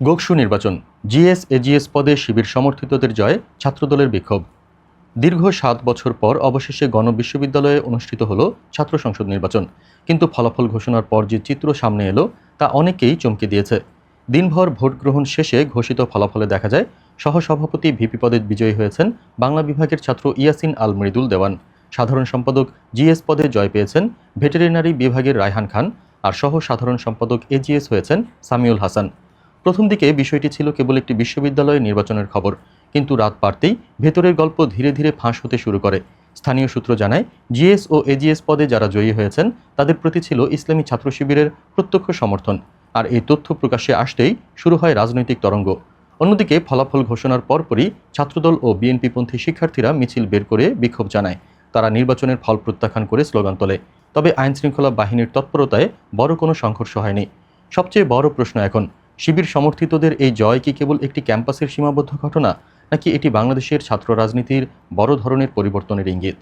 গোকসু নির্বাচন, GS, AGS পদে শিবির সমর্থিতদের জয়ে ছাত্রদলের বিক্ষোভ। দীর্ঘ সাত বছর পর অবশেষে গণবিশ্ববিদ্যালয়ে অনুষ্ঠিত হল ছাত্র সংসদ নির্বাচন। কিন্তু ফলাফল ঘোষণার পর যে চিত্র সামনে এলো, তা অনেকেই চমকে দিয়েছে। দিনভর ভোট গ্রহণ শেষে ঘোষিত ফলাফলে দেখা যায়, সহসভাপতি ভিপি পদে বিজয়ী হয়েছেন বাংলা বিভাগের ছাত্র ইয়াসিন আল মৃদুল দেওয়ান। সাধারণ সম্পাদক জিএস পদে জয় পেয়েছেন ভেটেরিনারি বিভাগের রায়হান খান, আর সহ সাধারণ সম্পাদক এজিএস হয়েছেন সামিউল হাসান। প্রথম দিকে বিষয়টি ছিল কেবল একটি বিশ্ববিদ্যালয় নির্বাচনের খবর, কিন্তু রাত বাড়তেই ভেতরের গল্প ধীরে ধীরে ফাঁস হতে শুরু করে। স্থানীয় সূত্র জানায়, জিএস ও এজিএস পদে যারা জয়ী হয়েছেন, তাদের প্রতি ছিল ইসলামী ছাত্র শিবিরের প্রত্যক্ষ সমর্থন, আর এই তথ্য প্রকাশ্যে আসতেই শুরু হয় রাজনৈতিক তরঙ্গ। অন্যদিকে ফলাফল ঘোষণার পরপরই ছাত্রদল ও বিএনপিপন্থী শিক্ষার্থীরা মিছিল বের করে বিক্ষোভ জানায়। তারা নির্বাচনের ফল প্রত্যাখ্যান করে স্লোগান তোলে। তবে আইনশৃঙ্খলা বাহিনীর তৎপরতায় বড় কোনো সংঘর্ষ হয়নি। সবচেয়ে বড় প্রশ্ন এখন শিবির সমর্থিতদের এই জয় কি কেবল একটি ক্যাম্পাসের সীমাবদ্ধ ঘটনা, নাকি এটি বাংলাদেশের ছাত্র রাজনীতির বড় ধরনের পরিবর্তনের ইঙ্গিত?